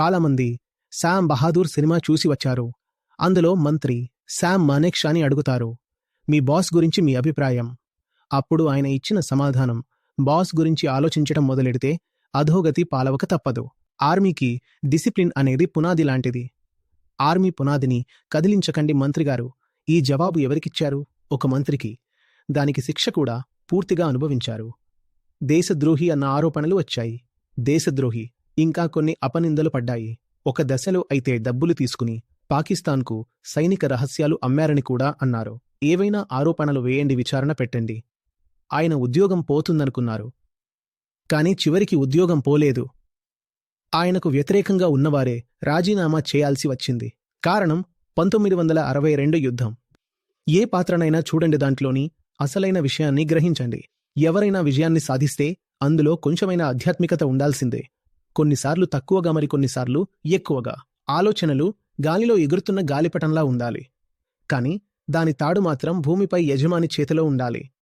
చాలామంది Sam Bahadur cinema చూసి వచ్చారు. అందులో మంత్రి శామ్ మానేక్షాని అడుగుతారు. మీ బాస్ గురించి మీ అభిప్రాయం. అప్పుడు ఆయన ఇచ్చిన సమాధానం బాస్ గురించి ఆలోచించటం మొదలెడితే అధోగతి పాలవక తప్పదు. ఆర్మీకి డిసిప్లిన్ అనేది పునాది లాంటిది. ఆర్మీ పునాదిని కదిలించకండి మంత్రిగారు. ఈ జవాబు ఎవరికిచ్చారు? ఒక మంత్రికి. దానికి శిక్ష కూడా పూర్తిగా అనుభవించారు. దేశద్రోహి అన్న ఆరోపణలు వచ్చాయి. దేశద్రోహి ఇంకా కొన్ని అపనిందలు పడ్డాయి. ఒక దశలో అయితే డబ్బులు తీసుకుని పాకిస్తాన్కు సైనిక రహస్యాలు అమ్మారని కూడా అన్నారు. ఏవైనా ఆరోపణలు వేయండి విచారణ పెట్టండి. ఆయన ఉద్యోగం పోతుందనుకున్నారు. కాని చివరికి ఉద్యోగం పోలేదు. ఆయనకు వ్యతిరేకంగా ఉన్నవారే రాజీనామా చేయాల్సి వచ్చింది. కారణం పంతొమ్మిది వందల అరవై రెండు యుద్ధం. ఏ పాత్రనైనా చూడండి దాంట్లోని అసలైన విషయాన్ని గ్రహించండి. ఎవరైనా విజయాన్ని సాధిస్తే అందులో కొంచెమైన ఆధ్యాత్మికత ఉండాల్సిందే. కొన్నిసార్లు తక్కువగా మరికొన్నిసార్లు ఎక్కువగా. ఆలోచనలు గాలిలో ఎగురుతున్న గాలిపటంలా ఉండాలి. కాని దాని తాడు మాత్రం భూమిపై యజమాని చేతిలో ఉండాలి.